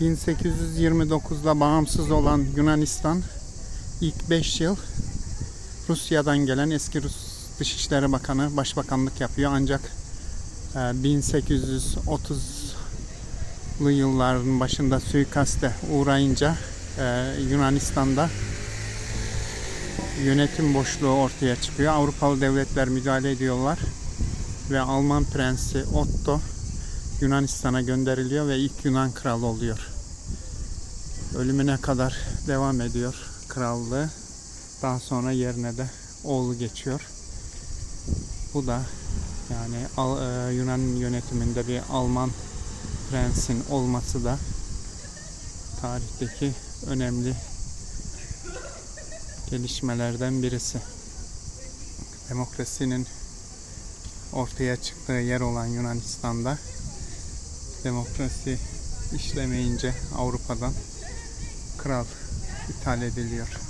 1829'da bağımsız olan Yunanistan ilk 5 yıl Rusya'dan gelen eski Rus Dışişleri Bakanı başbakanlık yapıyor ancak e, 1830'lu yılların başında suikaste uğrayınca e, Yunanistan'da yönetim boşluğu ortaya çıkıyor. Avrupalı devletler müdahale ediyorlar ve Alman prensi Otto Yunanistan'a gönderiliyor ve ilk Yunan kralı oluyor. Ölümüne kadar devam ediyor krallığı. Daha sonra yerine de oğlu geçiyor. Bu da yani e, Yunan yönetiminde bir Alman prensin olması da tarihteki önemli gelişmelerden birisi. Demokrasinin ortaya çıktığı yer olan Yunanistan'da demokrasi işlemeyince Avrupa'dan kral ithal ediliyor.